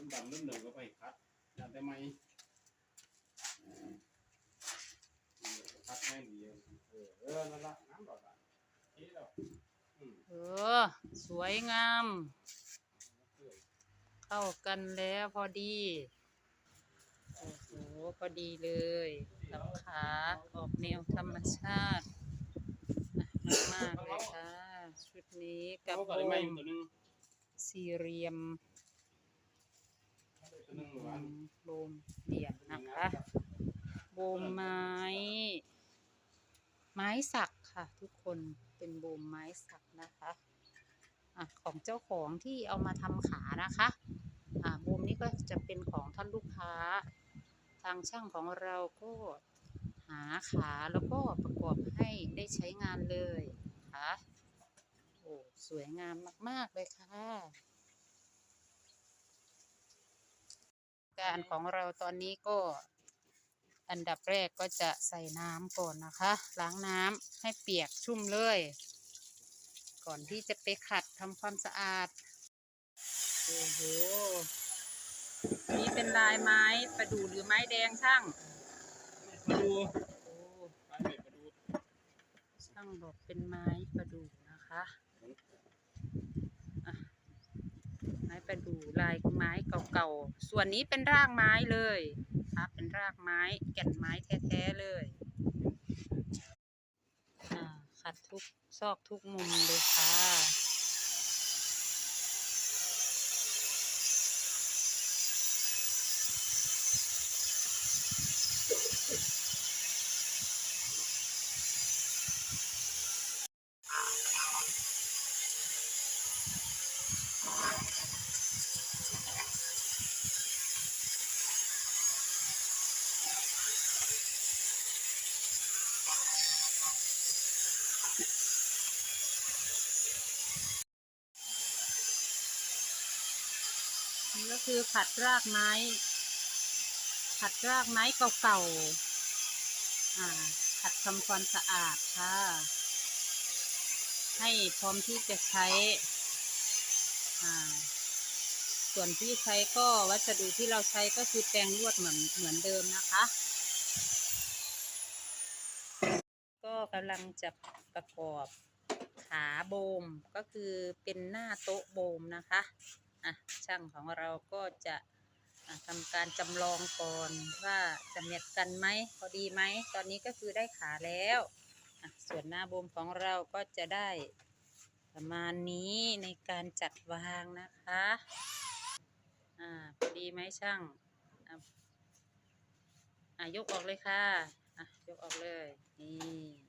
คนดำเริ่มเดินก็ไปคัดยันแต่ไม่คัดแม่งดีเออเออนั่นละน้ำดอกอะนี่ดอกอืมเออ สวยงาม เข้ากันแล้วพอดี โอ้โห พอดีเลยกับขาออกแนวธรรมชาติอะมากๆเลยค่ะ ชุดนี้กับเขาก็โบได้ไม่มตัวนึงสี่เหลี่ยม ตัวนึงหวานโบมเหลี่ยมนะคะโบมไม้ ไม้สักค่ะ ทุกคนเป็นโบมไม้สักนะคะอะของเจ้าของที่เอามาทำขานะคะอะโบมนี้ก็จะเป็นของท่านลูกค้า ทางช่างของเราก็หาขาแล้วก็ประกอบให้ได้ใช้งานเลยนะคะโอ้สวยงามมาก ๆ เลยค่ะ การของเราตอนนี้ก็ อันดับแรกก็จะใส่น้ำก่อนนะคะ ล้างน้ำให้เปียกชุ่มเลย ก่อนที่จะไปขัดทำความสะอาด โอ้โห นี่เป็นลายไม้ประดู่หรือไม้แดงช่างมาดูโอ้ไปเม็ดมาดูช่างบอกเป็นไม้ประดู่นะคะอะ ไม้ประดูลายไม้เก่าๆ ส่วนนี้เป็นรากไม้เลยนะคะเป็นรากไม้แก่นไม้แท้ๆเลยอ่าขัดทุกซอกทุกมุมเลยค่ะ นี่ก็คือขัดรากไม้ขัดรากไม้เก่าๆอ่าขัดทำความสะอาดค่ะ ให้พร้อมที่จะใช้อ่าส่วนที่ใช้ก็วัสดุที่เราใช้ก็คือแปรงลวดเหมือนเหมือนเดิมนะคะ ก็กำลังจะประกอบขาโบมก็คือเป็นหน้าโต๊ะโบมนะคะ อะช่างของเราก็จะทำการจำลองก่อนว่าจะเม็ดกันไหมพอดีไหม ตอนนี้ก็คือได้ขาแล้ว ส่วนหน้าบมของเราก็จะได้ประมาณนี้ในการจัดวางนะคะอ่าพอดีไหมช่างอะอะยกออกเลยค่ะอะยกออกเลย นี่